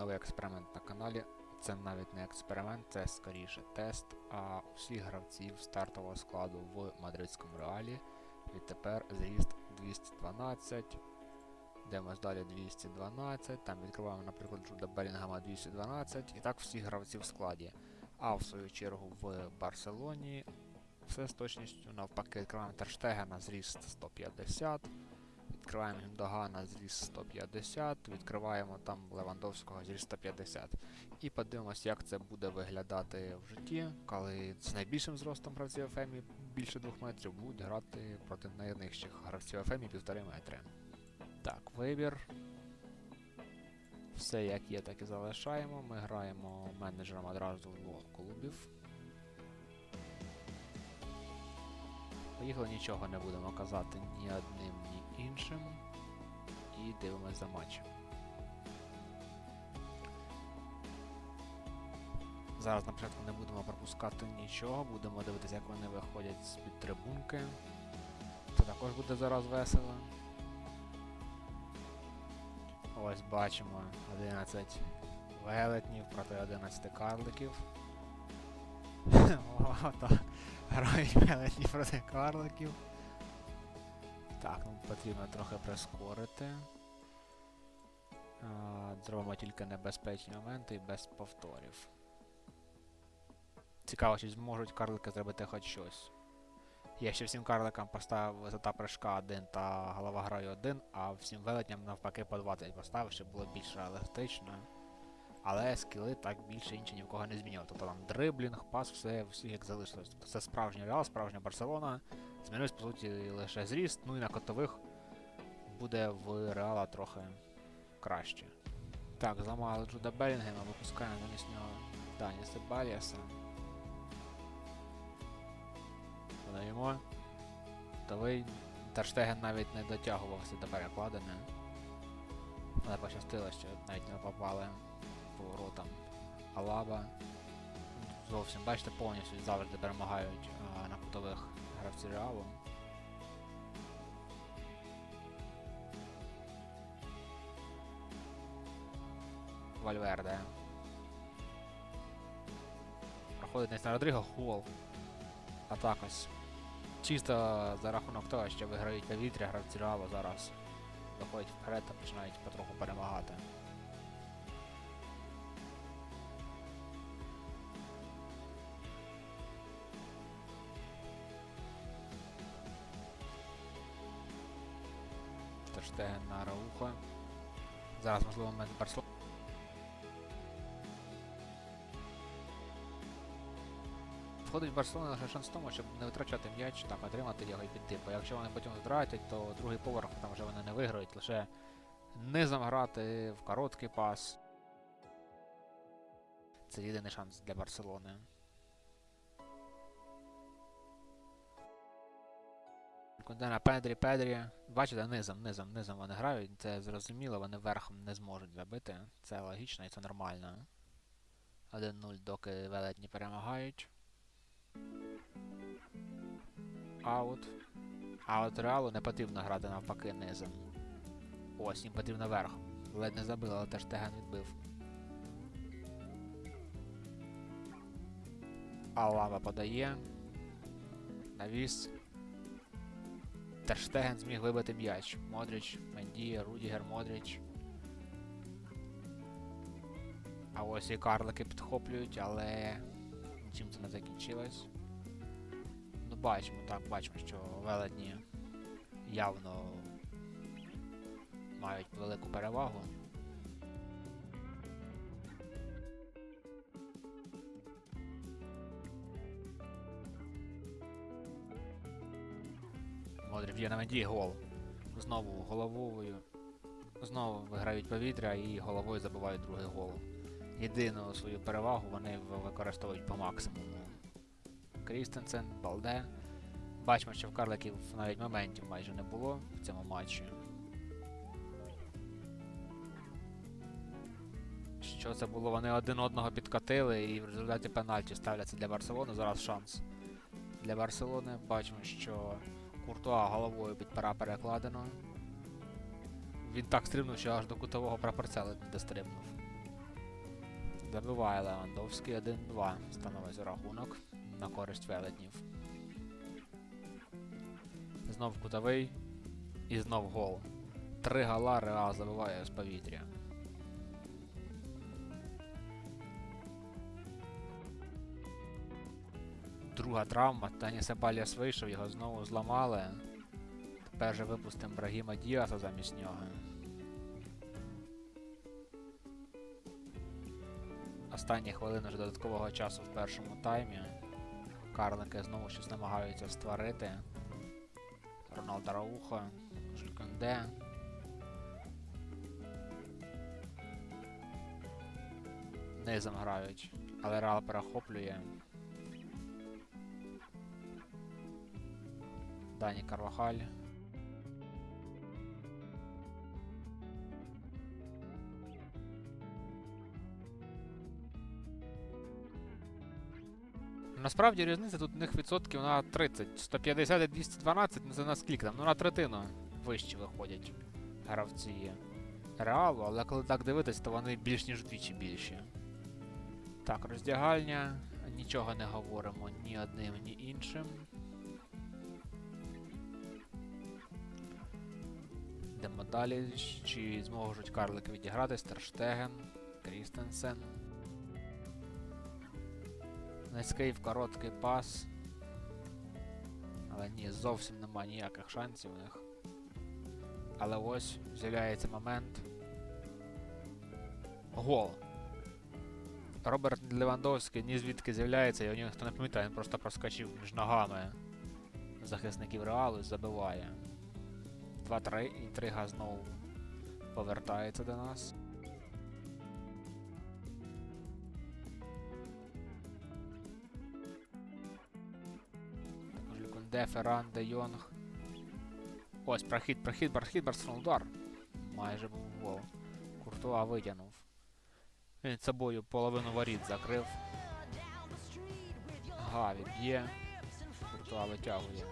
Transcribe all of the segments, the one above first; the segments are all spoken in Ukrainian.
новий експеримент на каналі. Це навіть не експеримент, це скоріше тест. А усіх гравців стартового складу в мадридському реалі відтепер зріст 212. Йдемось далі 212. Там відкриваємо, наприклад, Джуда Белінгама 212. І так всіх гравців в складі. А в свою чергу в Барселоні все з точністю навпаки відкриваємо Терштегена зріст 150. Відкриваємо Гюндогана зріст 150, відкриваємо там Левандовського зріст 150. І подивимось, як це буде виглядати в житті, коли з найбільшим зростом гравців ФМі більше 2 метрів будуть грати проти найнижчих гравців ФМі 1,5 метри. Так, вибір. Все як є, так і залишаємо. Ми граємо менеджером одразу двох клубів. Поїхали, нічого не будемо казати ні одним, ні іншим. І дивимось за матчем. Зараз на початку не будемо пропускати нічого, будемо дивитися, як вони виходять з-під трибунки. Це також буде зараз весело. Ось бачимо 11 велетнів проти 11 карликів. О, так. Грають велетні проти карликів. Так, ну потрібно трохи прискорити. Зробимо тільки небезпечні моменти і без повторів. Цікаво, чи зможуть карлики зробити хоч щось. Я ще всім карликам поставив висота прыжка 1 та голова граю 1, а всім велетням навпаки по 20 поставив, щоб було більш реалістично. Але скіли так більше інші ні в кого не змінювали. Тобто там дриблінг, пас, все всіх як залишилось. Тобто це справжній Реал, справжня Барселона. Змінився, по суті, лише зріст, ну і на котових буде в Реала трохи краще. Так, зламали Джуда Белінгема, випускаємо замість нього Дані Себаліаса. Подаємо. Той Терштеген навіть не дотягувався до перекладини. Але пощастило, що навіть не попали поворотом Алаба. Зовсім, бачите, повністю завжди перемагають а, на кутових гравці Реалу. Вальверде. Проходить десь на Родріго Хол. А так ось. Чисто за рахунок того, що виграють повітря, гравці Реалу зараз виходять вперед та починають потроху перемагати. Терштеген на Раухо. Зараз, можливо, момент Барселона. Входить Барселона лише шанс в тому, щоб не витрачати м'яч, так, отримати його і піти. Бо якщо вони потім втратять, то другий поверх там вже вони не виграють, лише низом грати в короткий пас. Це єдиний шанс для Барселони. Кундена Педрі, Педрі. Бачите, низом, низом, низом вони грають. Це зрозуміло, вони верхом не зможуть забити. Це логічно і це нормально. 1-0, доки велетні перемагають. Аут. А от реалу не потрібно грати навпаки низом. Ось, їм потрібно верхом. Ледь не забили, але теж Теген відбив. Алава подає. Навіс. Терштеген зміг вибити м'яч. Модріч, Менді, Рудігер, Модріч. А ось і карлики підхоплюють, але чим це не закінчилось. Ну бачимо, так, бачимо, що велетні явно мають велику перевагу. Модрі б'є на Менді гол. Знову головою. Знову виграють повітря і головою забивають другий гол. Єдину свою перевагу вони використовують по максимуму. Крістенсен, Балде. Бачимо, що в карликів навіть моментів майже не було в цьому матчі. Що це було? Вони один одного підкатили і в результаті пенальті ставляться для Барселони. Зараз шанс для Барселони. Бачимо, що Куртуа головою під пера перекладено. Він так стрибнув, що аж до кутового прапорця не дострибнув. Забиває Левандовський 1-2. Становить рахунок на користь велетнів. Знов кутовий. І знов гол. Три гола Реал забиває з повітря. Друга травма. Тані Себаліас вийшов, його знову зламали. Тепер же випустимо Брагіма Діаса замість нього. Останні хвилини вже додаткового часу в першому таймі. Карлики знову щось намагаються створити. Роналдо Раухо, Жульканде. Низом грають, але Реал перехоплює. Дані Карвахаль. Насправді різниця тут у них відсотків на 30. 150 і 212, ну це на скільки там? Ну на третину вище виходять гравці реалу, але коли так дивитись, то вони більш ніж вдвічі більші. Так, роздягальня. Нічого не говоримо ні одним, ні іншим. Йдемо далі. Чи зможуть карлики відіграти? Терштеген, Крістенсен. Низький в короткий пас. Але ні, зовсім нема ніяких шансів у них. Але ось з'являється момент. Гол. Роберт Левандовський ні звідки з'являється, його ніхто не пам'ятає, він просто проскочив між ногами захисників реалу і забиває. 2-3, інтрига знову повертається до нас. Люкунде, Ферран, Де Йонг. Ось, прохід, прохід, прохід, Барселон, удар. Майже був гол. Куртуа витягнув. Він собою половину воріт закрив. Гаві б'є. Куртуа витягує.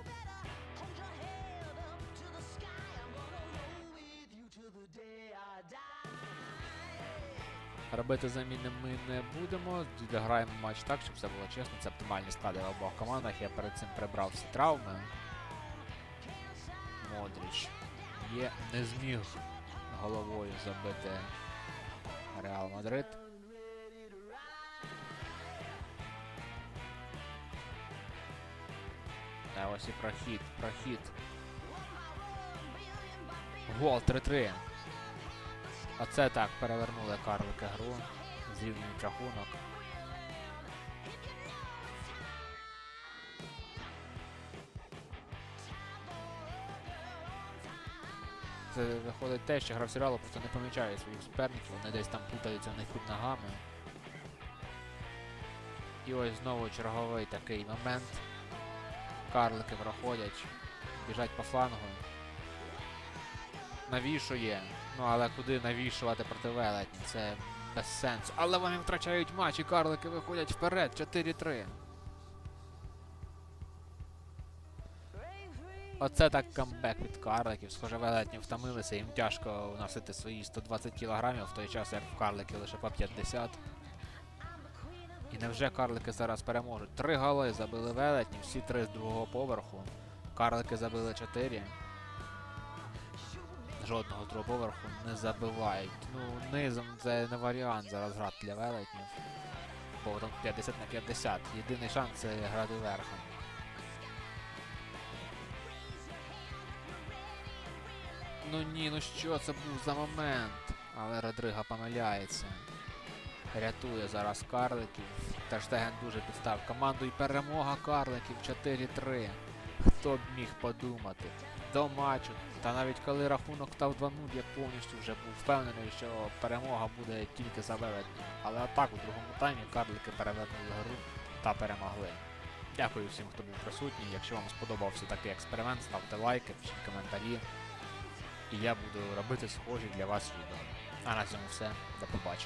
Робити заміни ми не будемо. Дограємо матч так, щоб все було чесно. Це оптимальні склади в обох командах. Я перед цим прибрав всі травми. Модріч є, не зміг головою забити Реал Мадрид. Та ось і прохід, прохід. Гол 3-3. Оце так перевернули карлики гру. Зрівнюють рахунок. Це виходить те, що гравці Реалу просто не помічають своїх суперників, вони десь там путаються в них під ногами. І ось знову черговий такий момент. Карлики проходять, біжать по флангу. Навішує. Ну але куди навішувати проти велетні? Це без сенсу. Але вони втрачають матч і карлики виходять вперед. 4-3. Оце так камбек від карликів. Схоже, велетні втомилися, їм тяжко носити свої 120 кілограмів в той час, як в карлики лише по 50. І невже карлики зараз переможуть? Три голи забили велетні, всі три з другого поверху. Карлики забили 4. Жодного поверху не забивають. Ну, низом це не варіант зараз грати для велетнів. Бо там 50 на 50. Єдиний шанс це грати верхом. Ну ні, ну що це був за момент? Але Родрига помиляється. Рятує зараз карликів. Терштеген дуже підстав команду і перемога карликів 4-3. Хто б міг подумати? До матчу. Та навіть коли рахунок став 2-0, я повністю вже був впевнений, що перемога буде тільки за велетнім. Але атак у другому таймі карлики перевернули гру та перемогли. Дякую всім, хто був присутній. Якщо вам сподобався такий експеримент, ставте лайки, пишіть коментарі. І я буду робити схожі для вас відео. А на цьому все. До побачення.